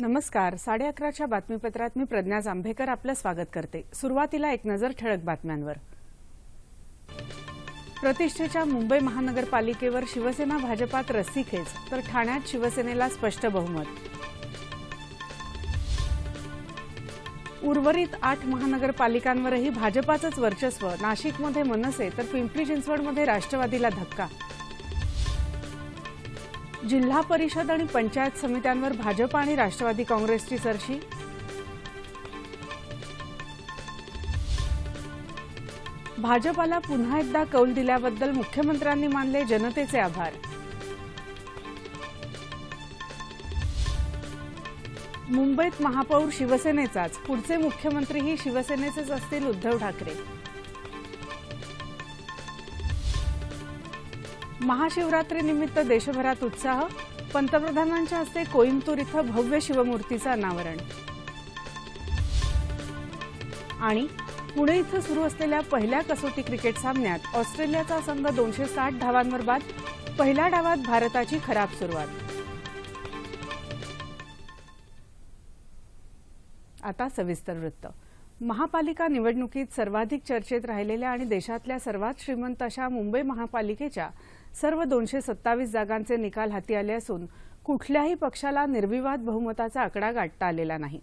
नमस्कार. साडे अकराच्या बातमीपत्रात मी प्रज्ञा जांभेकर आपलं स्वागत करते. सुरुवातीला एक नजर ठळक बातम्यांवर. प्रतिष्ठेच्या मुंबई महानगरपालिकेवर शिवसेना भाजपात रस्सीखेच तर ठाण्यात शिवसेनेला स्पष्ट बहुमत. उर्वरित आठ महानगरपालिकांवरही भाजपाचंच वर्चस्व नाशिकमध्ये मनसे तर पिंपरी चिंचवडमध्ये राष्ट्रवादीला धक्का. जिल्हा परिषद आणि पंचायत समित्यांवर भाजप आणि राष्ट्रवादी काँग्रेसची सरशी भाजपाला पुन्हा एकदा कौल दिल्याबद्दल मुख्यमंत्र्यांनी मानले जनतेचे आभार. मुंबईत महापौर शिवसेनेचाच पुढचे मुख्यमंत्रीही शिवसेनेचेच असतील उद्धव ठाकरे. महाशिवरात्रीनिमित्त देशभरात उत्साह पंतप्रधानांच्या हस्ते कोईमतूर इथं भव्य शिवमूर्तीचं अनावरण. आणि पुणे इथं सुरू असलेल्या पहिल्या कसोटी क्रिकेट सामन्यात ऑस्ट्रेलियाचा संघ दोनशे साठ धावांवर बाद पहिल्या डावात भारताची खराब सुरुवात. आता सविस्तर वृत्त. महापालिका निवडणुकीत सर्वाधिक चर्चेत राहिलेल्या आणि देशातल्या सर्वात श्रीमंत अशा मुंबई महापालिकेच्या सर्व दोनशे सत्तावीस जागांचे निकाल हाती आले असून कुठल्याही पक्षाला निर्विवाद बहुमताचा आकडा गाठता आलेला नाही.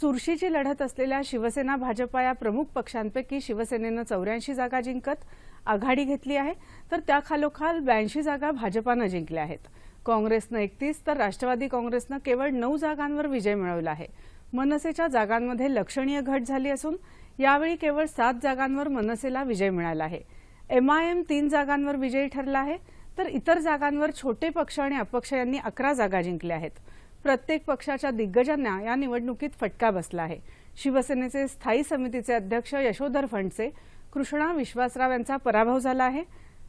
चुरशीची लढत असलेल्या शिवसेना भाजपा या प्रमुख पक्षांपैकी शिवसेनेनं चौऱ्याऐंशी जागा जिंकत आघाडी घेतली आहे. तर त्याखालोखाल ब्याऐंशी जागा भाजपानं जिंकल्या आहेत. काँग्रेसनं एकतीस तर राष्ट्रवादी काँग्रेसनं केवळ नऊ जागांवर विजय मिळवला आहे. मनसेच्या जागांमध्ये लक्षणीय घट झाली असून यावेळी केवळ सात जागांवर मनसेला विजय मिळाला आहे. एमआयएम तीन जागांवर विजयी ठरला आहे. तर इतर जागांवर छोटे पक्ष आणि अपक्ष यांनी अकरा जागा जिंकल्या आहेत. प्रत्येक पक्षाच्या दिग्गजांना या निवडणुकीत फटका बसला आहे. शिवसेनेचे स्थायी समितीचे अध्यक्ष यशोधर फंडसे कृष्णा विश्वासराव यांचा पराभव झाला आहे.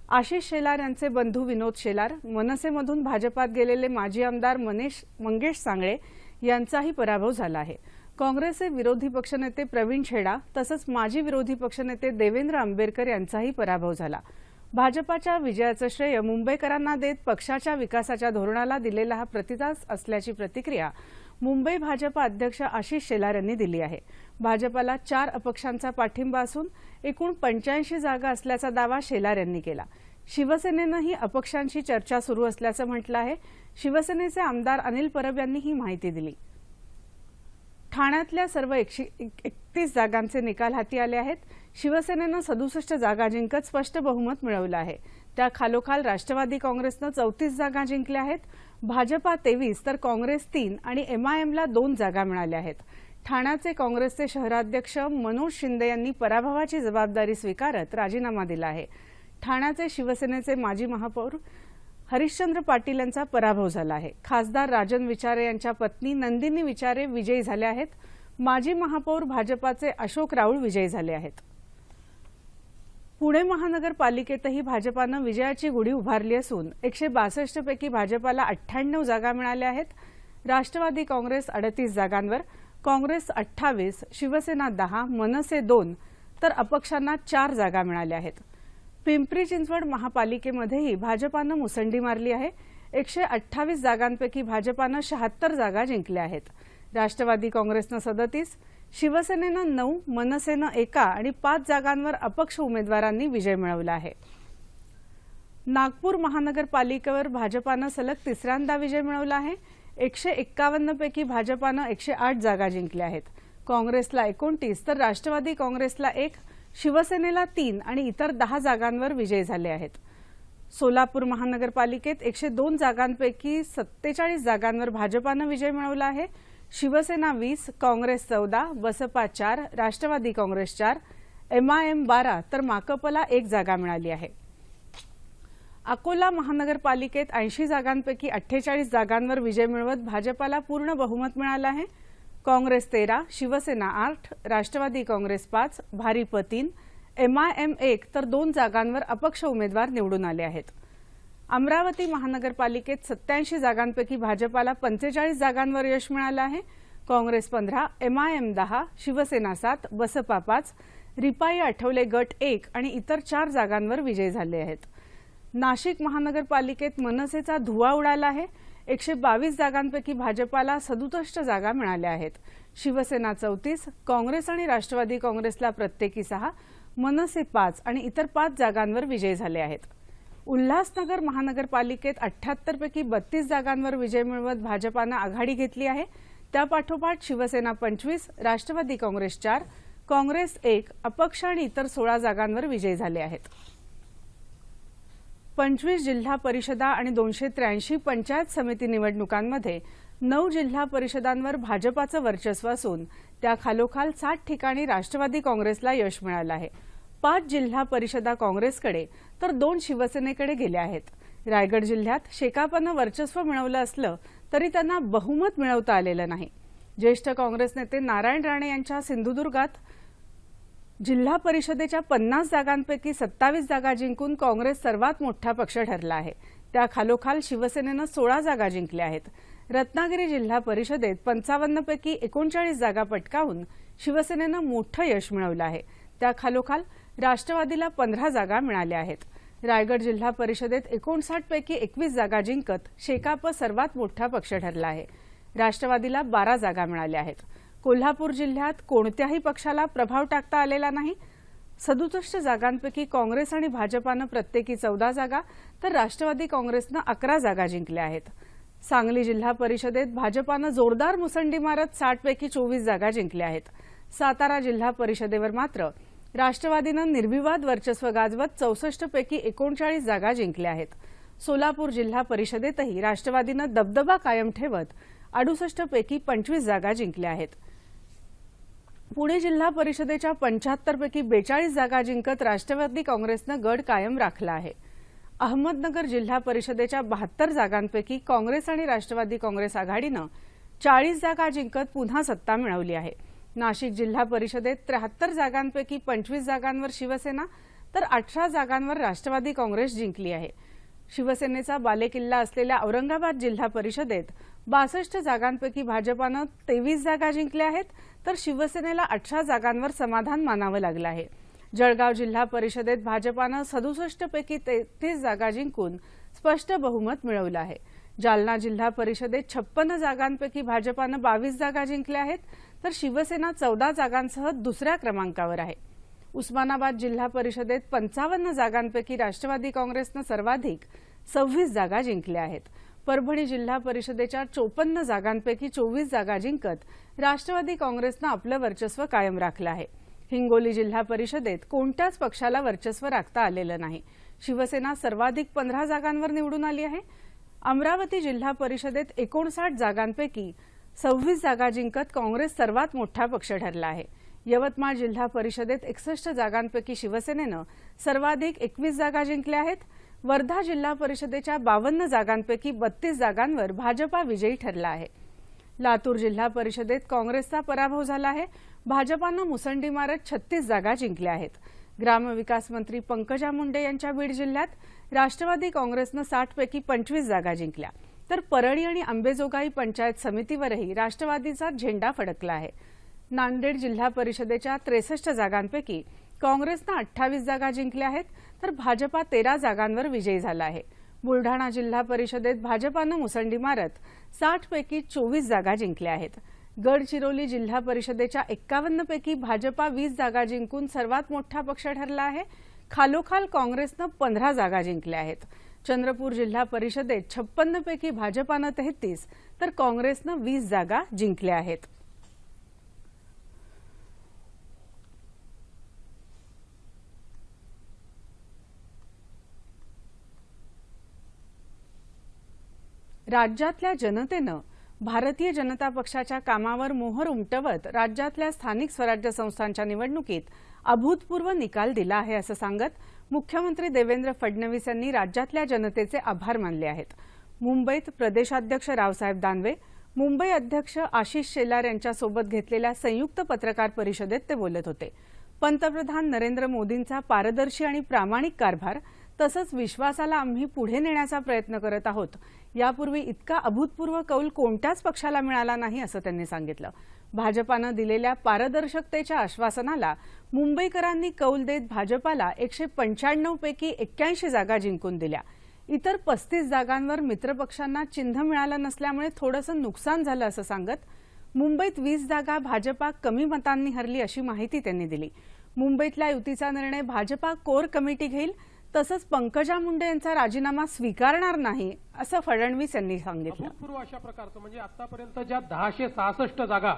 आशिष शेलार यांचे बंधू विनोद शेलार मनसेमधून भाजपात गेलेले माजी आमदार मनेश मंगेश सांगळे यांचाही पराभव झाला आहे. काँग्रेसचे विरोधी पक्षनेते प्रवीण छेडा तसंच माजी विरोधी पक्षनेते देवेंद्र आंबेडकर यांचाही पराभव झाला. भाजपाच्या विजयाचं श्रेय मुंबईकरांना देत पक्षाच्या विकासाच्या धोरणाला दिलेला हा प्रतिसाद असल्याची प्रतिक्रिया मुंबई भाजपा अध्यक्ष आशिष शेलार यांनी दिली आहे. भाजपाला चार अपक्षांचा पाठिंबा असून एकूण पंच्याऐंशी जागा असल्याचा दावा शेलार यांनी केला. शिवसेनेनंही अपक्षांशी चर्चा सुरू असल्याचं म्हटलं आहे. शिवसेनेचे आमदार अनिल परब यांनी ही माहिती दिली. ठाण्यातल्या सर्व एकशे एकतीस जागांचे निकाल हाती आले आहेत. शिवसेनेनं सदुसष्ट जागा जिंकत स्पष्ट बहुमत मिळवलं आहे. त्या खालोखाल राष्ट्रवादी काँग्रेसनं चौतीस जागा जिंकल्या आहेत. भाजपा तेवीस तर काँग्रेस तीन आणि एमआयएमला दोन जागा मिळाल्या आहेत. ठाण्याचे काँग्रेसचे शहराध्यक्ष मनोज शिंदे यांनी पराभवाची जबाबदारी स्वीकारत राजीनामा दिला आहे. ठाण्याचे शिवसेनेचे माजी महापौर हरिश्चंद्र पाटील यांचा पराभव झाला आहे. खासदार राजन विचारे यांच्या पत्नी नंदिनी विचारे विजयी झाल्या आहेत. माजी महापौर भाजपाचे अशोक राऊळ विजयी झाले आहेत. पुणे महानगरपालिकेतही भाजपानं विजयाची गुढी उभारली असून एकशे बासष्ट पैकी भाजपाला अठ्ठ्याण्णव जागा मिळाल्या आहेत. राष्ट्रवादी काँग्रेस अडतीस जागांवर काँग्रेस अठ्ठावीस शिवसेना दहा मनसे दोन तर अपक्षांना चार जागा मिळाल्या आहेत. पिंपरी चिंचवड महापालिकेमध्येही भाजपानं मुसंडी मारली आहे. एकशे अठ्ठावीस जागांपैकी भाजपानं शहात्तर जागा जिंकल्या आहेत. राष्ट्रवादी काँग्रेसनं सदतीस शिवसेनेनं नऊ मनसेनं एका आणि पाच जागांवर अपक्ष उमेदवारांनी विजय मिळवला आहे. नागपूर महानगरपालिकेवर भाजपानं सलग तिसऱ्यांदा विजय मिळवला आहे. एकशे एक्कावन्नपैकी भाजपानं एकशे आठ जागा जिंकल्या आहेत. काँग्रेसला एकोणतीस तर राष्ट्रवादी काँग्रेसला एक शिवसेनेला तीन आणि इतर दहा जागांवर विजय झाले आहेत. सोलापूर महानगरपालिकेत एकशे दोन जागांपैकी सत्तेचाळीस जागांवर भाजपानं विजय मिळवला आहे. शिवसेना वीस काँग्रेस चौदा बसपा चार राष्ट्रवादी काँग्रेस चार एमआयएम बारा तर माकपला एक जागा मिळाली आहे. अकोला महानगरपालिकेत ऐंशी जागांपैकी अठ्ठेचाळीस जागांवर विजय मिळवत भाजपाला पूर्ण बहुमत मिळालं आहे. काँग्रेस तेरा शिवसेना आठ राष्ट्रवादी काँग्रेस पाच भारिप तीन एमआयएम एक तर दोन जागांवर अपक्ष उमेदवार निवडून आले आहेत. अमरावती महानगरपालिकेत सत्याऐंशी जागांपैकी भाजपाला पंचेचाळीस जागांवर यश मिळालं आहे. काँग्रेस पंधरा एमआयएम दहा शिवसेना सात बसपा पाच रिपाई आठवले गट एक आणि इतर चार जागांवर विजयी झाले आहेत. नाशिक महानगरपालिकेत मनसेचा धुवा उडाला आहे. एकशे बावीस जागांपैकी भाजपाला सदुसष्ट जागा मिळाल्या आहेत. शिवसेना चौतीस काँग्रेस आणि राष्ट्रवादी काँग्रेसला प्रत्येकी सहा मनसे पाच आणि इतर पाच जागांवर विजय झाले आहेत. उल्हासनगर महानगरपालिकेत अठ्ठ्याहत्तर पैकी बत्तीस जागांवर विजय मिळवत भाजपानं आघाडी घेतली आहे. त्यापाठोपाठ शिवसेना पंचवीस राष्ट्रवादी काँग्रेस चार काँग्रेस एक अपक्ष आणि इतर सोळा जागांवर विजयी झाले आहेत. पंचवीस जिल्हा परिषदा आणि दोनशे त्र्याऐंशी पंचायत समिती निवडणुकांमध्ये नऊ जिल्हा परिषदांवर भाजपाचं वर्चस्व असून त्या खालोखाल सात ठिकाणी राष्ट्रवादी काँग्रेसला यश मिळालं आहे. पाच जिल्हा परिषदा काँग्रेसकडे तर दोन शिवसेनेकडे गेल्या आहेत. रायगड जिल्ह्यात शेकापनं वर्चस्व मिळवलं असलं तरी त्यांना बहुमत मिळवता आलेलं नाही. ज्येष्ठ काँग्रेस नेते नारायण राणे यांच्या सिंधुदुर्गात जिल्हा परिषदेच्या पन्नास जागांपैकी सत्तावीस जागा जिंकून काँग्रेस सर्वात मोठा पक्ष ठरला आहे. त्या खालोखाल शिवसेनेनं सोळा जागा जिंकल्या आहेत. रत्नागिरी जिल्हा परिषदेत पंचावन्नपैकी एकोणचाळीस जागा पटकावून शिवसेनेनं मोठं यश मिळवलं आहे. त्या खालोखाल राष्ट्रवादीला पंधरा जागा मिळाल्या आहेत. रायगड जिल्हा परिषदेत एकोणसाठ पैकी एकवीस जागा जिंकत शेकाप सर्वात मोठा पक्ष ठरला आहे. राष्ट्रवादीला बारा जागा मिळाल्या आहेत. कोल्हापूर जिल्ह्यात कोणत्याही पक्षाला प्रभाव टाकता आलेला नाही. सदुसष्ट जागांपैकी काँग्रेस आणि भाजपानं प्रत्येकी चौदा जागा तर राष्ट्रवादी काँग्रेसनं अकरा जागा जिंकल्या आहेत. सांगली जिल्हा परिषदेत भाजपानं जोरदार मुसंडी मारत साठपैकी चोवीस जागा जिंकल्या आहेत. सातारा जिल्हा परिषदेवर मात्र राष्ट्रवादीनं निर्विवाद वर्चस्व गाजवत चौसष्ट पैकी एकोणचाळीस जागा जिंकल्या आहेत. सोलापूर जिल्हा परिषदेतही राष्ट्रवादीनं दबदबा कायम ठेवत अडुसष्ट पैकी पंचवीस जागा जिंकल्या आहेत. पुणे जिल्हा परिषदेच्या पंच्याहत्तरपैकी बेचाळीस जागा जिंकत राष्ट्रवादी काँग्रेसनं गड कायम राखला आहे. अहमदनगर जिल्हा परिषदेच्या बहात्तर जागांपैकी काँग्रेस आणि राष्ट्रवादी काँग्रेस आघाडीनं चाळीस जागा जिंकत पुन्हा सत्ता मिळवली आहे. नाशिक जिल्हा परिषदेत त्र्याहत्तर जागांपैकी पंचवीस जागांवर शिवसेना तर अठरा जागांवर राष्ट्रवादी काँग्रेस जिंकली आहे. शिवसेनेचा बालेकिल्ला असलेल्या औरंगाबाद जिल्हा परिषदेत बासष्ट जागांपैकी भाजपानं तेवीस जागा जिंकल्या आहेत तर शिवसेनेला अठरा जागांवर समाधान मानावं लागलं आहे. जळगाव जिल्हा परिषदेत भाजपानं सदुसष्ट पैकी तेहतीस जागा जिंकून स्पष्ट बहुमत मिळवलं आहे. जालना जिल्हा परिषदेत छप्पन्न जागांपैकी भाजपानं बावीस जागा जिंकल्या आहेत तर शिवसेना चौदा जागांसह दुसऱ्या क्रमांकावर आहे. उस्मानाबाद जिल्हा परिषदेत पंचावन्न जागांपैकी राष्ट्रवादी काँग्रेसनं सर्वाधिक सव्वीस जागा जिंकल्या आहेत. परभणी जिल्हा परिषदेच्या चोपन्न जागांपैकी चोवीस जागा जिंकत राष्ट्रवादी काँग्रेसनं आपलं वर्चस्व कायम राखलं आहे. हिंगोली जिल्हा परिषदेत कोणत्याच पक्षाला वर्चस्व राखता आलेलं नाही. शिवसेना सर्वाधिक पंधरा जागांवर निवडून आली आहे. अमरावती जिल्हा परिषदेत एकोणसाठ जागांपैकी सव्वीस जागा जिंकत काँग्रेस सर्वात मोठा पक्ष ठरला आहे. यवतमाळ जिल्हा परिषदेत एकसष्ट जागांपैकी शिवसेनेनं सर्वाधिक एकवीस जागा जिंकल्या आहेत. वर्धा जिल्हा परिषदेच्या बावन्न जागांपैकी बत्तीस जागांवर भाजपा विजयी ठरला आहे. लातूर जिल्हा परिषदेत काँग्रेसचा पराभव झाला आहे. भाजपानं मुसंडी मारत छत्तीस जागा जिंकल्या आहेत. ग्रामविकास मंत्री पंकजा मुंडे यांच्या बीड जिल्ह्यात राष्ट्रवादी काँग्रेसनं साठपैकी पंचवीस जागा जिंकल्या. तर परळी आणि अंबेजोगाई पंचायत समितीवरही राष्ट्रवादीचा झेंडा फडकला आहे. नांदेड जिल्हा परिषदेच्या त्रेसष्ट जागांपैकी काँग्रेसनं अठ्ठावीस जागा जिंकल्या आहेत. तर भाजपा तेरा जागांवर विजयी झाला आहे. बुलढाणा जिल्हा परिषदेत भाजपानं मुसंडी मारत साठपैकी चोवीस जागा जिंकल्या आहेत. गडचिरोली जिल्हा परिषदेच्या एक्कावन्नपैकी भाजपा वीस जागा जिंकून सर्वात मोठा पक्ष ठरला आहे. खालोखाल काँग्रेसनं पंधरा जागा जिंकल्या आहेत. चंद्रपूर जिल्हा परिषदेत छप्पन्नपैकी भाजपानं तेहतीस तर काँग्रेसनं वीस जागा जिंकल्या आहेत. राज्यातल्या जनतेनं भारतीय जनता पक्षाच्या कामावर मोहर उमटवत राज्यातल्या स्थानिक स्वराज्य संस्थांच्या निवडणुकीत अभूतपूर्व निकाल दिला आहे असं सांगत मुख्यमंत्री देवेंद्र फडणवीस यांनी राज्यातल्या जनतेचे आभार मानले आहेत. मुंबईत प्रदेशाध्यक्ष रावसाहेब दानवे मुंबई अध्यक्ष आशिष शेलार यांच्यासोबत घेतलेल्या संयुक्त पत्रकार परिषदेत ते बोलत होते. पंतप्रधान नरेंद्र मोदींचा पारदर्शी आणि प्रामाणिक कारभार तसंच विश्वासाला आम्ही पुढे नेण्याचा प्रयत्न करत आहोत. यापूर्वी इतका अभूतपूर्व कौल कोणत्याच पक्षाला मिळाला नाही असं त्यांनी सांगितलं. भाजपानं दिलेल्या पारदर्शकतेच्या आश्वासनाला मुंबईकरांनी कौल देत भाजपाला एकशे पंच्याण्णव पैकी एक्क्याऐंशी जागा जिंकून दिल्या. इतर पस्तीस जागांवर मित्रपक्षांना चिन्ह मिळालं नसल्यामुळे थोडंसं नुकसान झालं असं सांगत मुंबईत वीस जागा भाजपा कमी मतांनी हरली अशी माहिती त्यांनी दिली. मुंबईतल्या युतीचा निर्णय भाजपा कोर कमिटी घेईल तसंच पंकजा मुंडे यांचा राजीनामा स्वीकारणार नाही असं फडणवीस यांनी सांगितलं. अभूतपूर्व अशा प्रकारचं म्हणजे आतापर्यंत ज्या दहाशे सहासष्ट जागा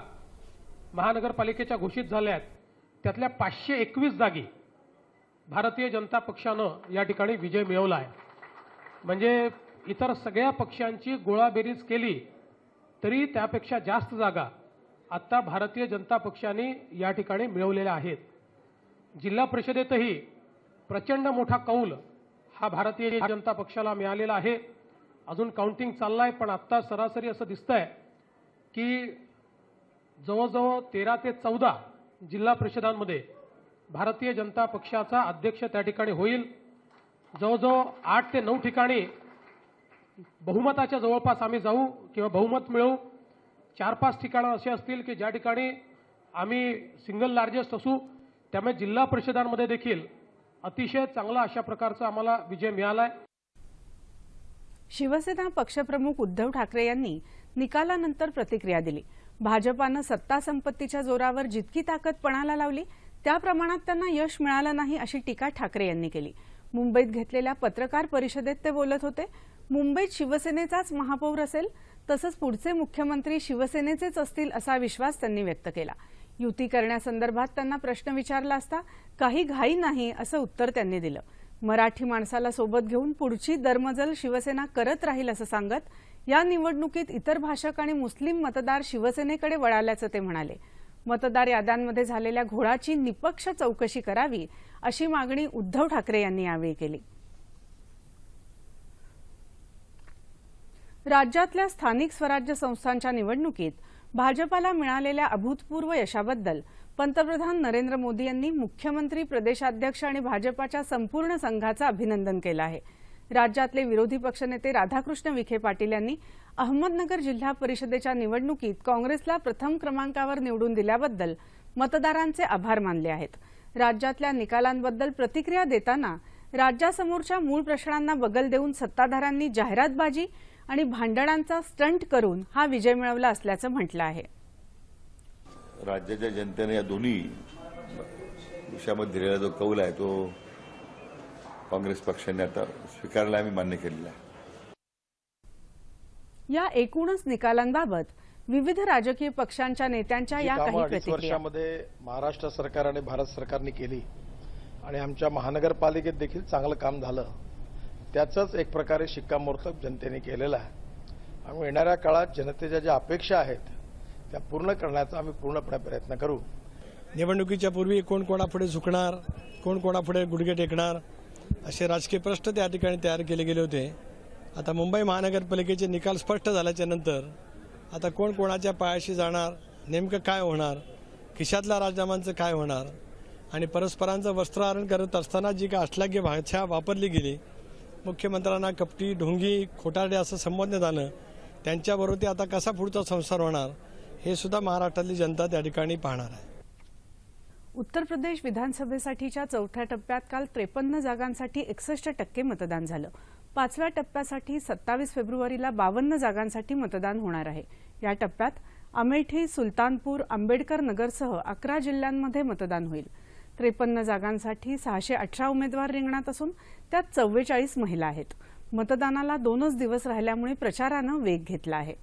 महानगरपालिकेच्या घोषित झाल्या आहेत त्यातल्या पाचशे एकवीस जागी भारतीय जनता पक्षानं या ठिकाणी विजय मिळवला आहे. म्हणजे इतर सगळ्या पक्षांची गोळाबेरीज केली तरी त्यापेक्षा जास्त जागा आत्ता भारतीय जनता पक्षाने या ठिकाणी मिळवलेल्या आहेत. जिल्हा परिषदेतही प्रचंड मोठा कौल हा भारतीय जनता पक्षाला मिळालेला आहे. अजून काउंटिंग चाललंय पण आत्ता सरासरी असं दिसतंय की जवळजवळ तेरा ते चौदा जिल्हा परिषदांमध्ये भारतीय जनता पक्षाचा अध्यक्ष त्या ठिकाणी होईल. जवळजवळ आठ ते नऊ ठिकाणी बहुमताच्या जवळपास आम्ही जाऊ किंवा बहुमत मिळवू. चार पाच ठिकाणं असे असतील की ज्या ठिकाणी आम्ही सिंगल लार्जेस्ट असू. त्यामुळे जिल्हा परिषदांमध्ये देखील अतिशय चांगला अशा प्रकारचा आम्हाला विजय मिळालाय. शिवसेना पक्षप्रमुख उद्धव ठाकरे यांनी निकालानंतर प्रतिक्रिया दिली. भाजपानं सत्ता संपत्तीच्या जोरावर जितकी ताकद पणाला लावली त्या प्रमाणात त्यांना यश मिळालं नाही अशी टीका ठाकरे यांनी केली. मुंबईत घेतलेल्या पत्रकार परिषदेत ते बोलत होते मुंबईत शिवसेनेचाच महापौर असेल तसंच पुढचे मुख्यमंत्री शिवसेनेचेच असतील असा विश्वास त्यांनी व्यक्त केला. युती करण्यासंदर्भात त्यांना प्रश्न विचारला असता काही घाई नाही असं उत्तर त्यांनी दिलं. मराठी माणसाला सोबत घेऊन पुढची दरमजल शिवसेना करत राहील असं सांगत या निवडणुकीत इतर भाषक आणि मुस्लिम मतदार शिवसेनेकडे वळाल्याचं ते म्हणाले. मतदार याद्यांमध्ये झालेल्या घोळाची निपक्ष चौकशी करावी अशी मागणी उद्धव ठाकरे यांनी यावेळी केली. राज्यातल्या स्थानिक स्वराज्य संस्थांच्या निवडणुकीत भाजपाला मिळालेल्या अभूतपूर्व यशाबद्दल पंतप्रधान नरेंद्र मोदी यांनी मुख्यमंत्री प्रदेशाध्यक्ष आणि भाजपाच्या संपूर्ण संघाचं अभिनंदन केलं आहे. राज्यातले विरोधी पक्षनेते राधाकृष्ण विखे पाटील यांनी अहमदनगर जिल्हा परिषदेच्या निवडणुकीत काँग्रेसला प्रथम क्रमांकावर निवडून दिल्याबद्दल मतदारांचे आभार मानले आहेत. राज्यातल्या निकालांबद्दल प्रतिक्रिया देताना राज्यासमोरच्या मूळ प्रश्नांना बगल देऊन सत्ताधाऱ्यांनी जाहिरातबाजी आणि भांडणांचा स्टंट करून हा विजय मिळवला असल्याचं म्हटलं आहे. राज्याच्या जनतेने या दोन्ही विषयामध्ये दिलेला जो कौल आहे तो काँग्रेस पक्षाने आता स्वीकारला आम्ही मान्य केलेला आहे. या एकूणच निकालांबाबत विविध राजकीय पक्षांच्या नेत्यांच्या या काही प्रतिक्रिया. वर्षामध्ये महाराष्ट्र सरकार आणि भारत सरकारने केली आणि आमच्या महानगरपालिकेत देखील चांगलं काम झालं. त्याचंच एक प्रकारे शिक्कामोर्तब जनतेने केलेलं आहे. आणि येणाऱ्या काळात जनतेच्या ज्या अपेक्षा आहेत त्या पूर्ण करण्याचा आम्ही पूर्णपणे प्रयत्न करू. निवडणुकीच्या पूर्वी कोण कोणापुढे झुकणार कोण कोणापुढे गुडघे टेकणार असे राजकीय प्रश्न त्या ठिकाणी तयार केले गेले होते. आता मुंबई महानगरपालिकेचे निकाल स्पष्ट झाल्याच्यानंतर आता कोण कोणाच्या पायाशी जाणार नेमकं काय होणार खिशातल्या राजनामांचं काय होणार आणि परस्परांचं वस्त्रहरण करत असताना जी का अश्लाघ्य भाषा वापरली गेली मुख्यमंत्र्यांना कपटी ढोंगी खोटारडे असं संबोधण्यात आलं त्यांच्याबरोबर ते आता कसा पुढचा संसार होणार हे सुद्धा महाराष्ट्रातली जनता त्या ठिकाणी पाहणार आहे. उत्तर प्रदेश विधानसभेसाठीच्या चौथ्या टप्प्यात काल त्रेपन्न जागांसाठी एकसष्ट टक्के मतदान झालं. पाचव्या टप्प्यासाठी सत्तावीस फेब्रुवारीला बावन्न जागांसाठी मतदान होणार आहे. या टप्प्यात अमेठी सुलतानपूर आंबेडकर नगरसह अकरा जिल्ह्यांमध्ये मतदान होईल. त्रेपन्न जागांसाठी सहाशे अठरा उमेदवार रिंगणात असून त्यात चव्वेचाळीस महिला आहेत. मतदानाला दोनच दिवस राहिल्यामुळे प्रचारानं वेग घेतला आहे.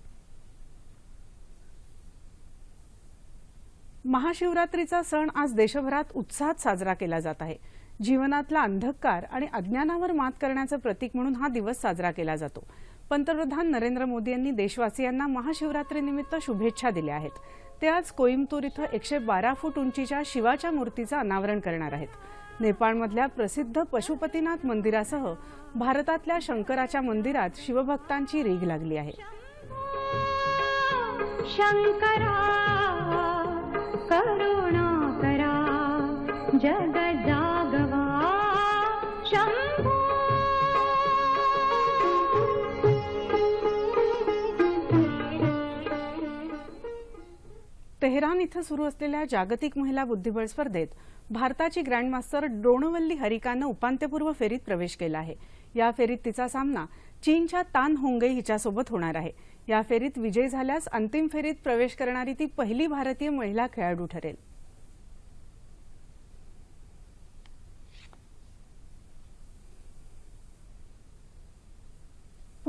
महाशिवरात्रीचा सण आज देशभरात उत्साहात साजरा केला जात आहे. जीवनातला अंधकार आणि अज्ञानावर मात करण्याचं प्रतीक म्हणून हा दिवस साजरा केला जातो. पंतप्रधान नरेंद्र मोदी यांनी देशवासियांना महाशिवरात्रीनिमित्त शुभेच्छा दिल्या आहेत. ते आज कोईमतूर इथं एकशे बारा फूट उंचीच्या शिवाच्या मूर्तीचं अनावरण करणार आहेत. नेपाळमधल्या प्रसिद्ध पशुपतीनाथ मंदिरासह भारतातल्या शंकराच्या मंदिरात शिवभक्तांची रीघ लागली आहे. शंकरा करुणा करा जगदा तेहरान इथं सुरू असलेल्या जागतिक महिला बुद्धिबळ स्पर्धेत भारताची ग्रँडमास्टर द्रोणवल्ली हरिकानं उपांत्यपूर्व फेरीत प्रवेश केला आहे. या फेरीत तिचा सामना चीनच्या तान होंगे हिच्यासोबत होणार आहे. या फेरीत विजयी झाल्यास अंतिम फेरीत प्रवेश करणारी ती पहिली भारतीय महिला खेळाडू ठरेल.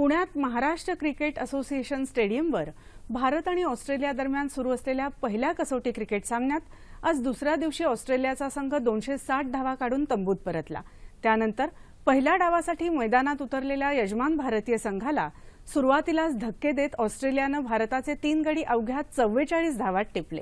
पुण्यात महाराष्ट्र क्रिकेट असोसिएशन स्टेडियमवर भारत आणि ऑस्ट्रेलिया दरम्यान सुरू असलेल्या पहिल्या कसोटी क्रिकेट सामन्यात आज दुसऱ्या दिवशी ऑस्ट्रेलियाचा संघ दोनशे साठ धावा काढून तंबूत परतला. त्यानंतर पहिल्या डावासाठी मैदानात उतरलेल्या यजमान भारतीय संघाला सुरुवातीलाच धक्के देत ऑस्ट्रेलियानं भारताचे तीन गडी अवघ्या चव्वेचाळीस धावात टिपले.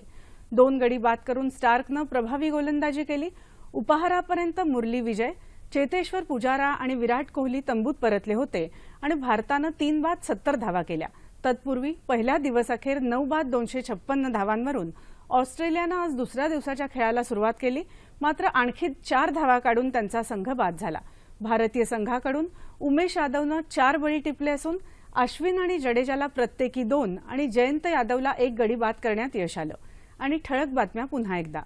दोन गडी बाद करून स्टार्कनं प्रभावी गोलंदाजी केली. उपहारापर्यंत मुरली विजय चेतेश्वर पुजारा आणि विराट कोहली तंबूत परतले होते आणि भारतानं तीन बाद सत्तर धावा केल्या. तत्पूर्वी पहिल्या दिवसअखेर नऊ बाद दोनशे छप्पन्न धावांवरून ऑस्ट्रेलियानं आज दुसऱ्या दिवसाच्या खेळाला सुरुवात केली. मात्र आणखी चार धावा काढून त्यांचा संघ बाद झाला. भारतीय संघाकडून उमेश यादवनं चार बळी टिपले असून अश्विन आणि जडेजाला प्रत्येकी दोन आणि जयंत यादवला एक गडी बाद करण्यात यश आलं. आणि ठळक बातम्या पुन्हा एकदा.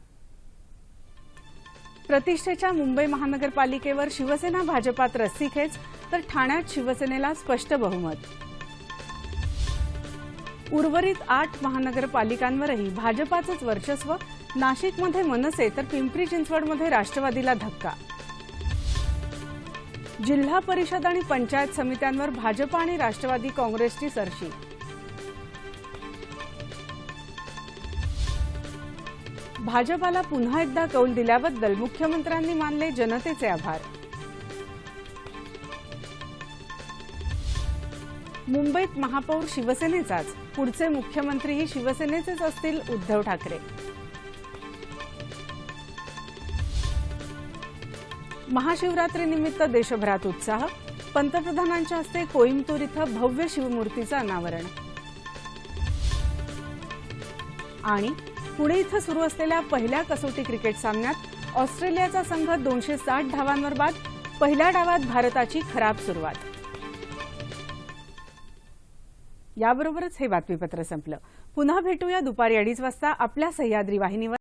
प्रतिष्ठेच्या मुंबई महानगरपालिकेवर शिवसेना भाजपात रस्सीखेच तर ठाण्यात शिवसेनेला स्पष्ट बहुमत. उर्वरित आठ महानगरपालिकांवरही भाजपाचंच वर्चस्व नाशिकमध्ये मनसे तर पिंपरी चिंचवडमध्ये राष्ट्रवादीला धक्का. जिल्हा परिषद आणि पंचायत समित्यांवर भाजपा आणि राष्ट्रवादी काँग्रेसची सरशी. भाजपाला पुन्हा एकदा कौल दिल्याबद्दल मुख्यमंत्र्यांनी मानले जनतेचे आभार. मुंबईत महापौर शिवसेनेचाच पुढचे मुख्यमंत्रीही शिवसेनेचेच असतील उद्धव ठाकरे. महाशिवरात्रीनिमित्त देशभरात उत्साह पंतप्रधानांच्या हस्ते कोईमतूर इथं भव्य शिवमूर्तीचं अनावरण. आणि पुणे इथं सुरू असलेल्या पहिल्या कसोटी क्रिकेट सामन्यात ऑस्ट्रेलियाचा संघ दोनशे साठ धावांवर बाद पहिल्या डावात भारताची खराब सुरुवात. याबरोबरच हे बातमीपत्र संपलं. पुन्हा भेटूया दुपारी अडीच वाजता आपल्या सह्याद्री वाहिनीवर.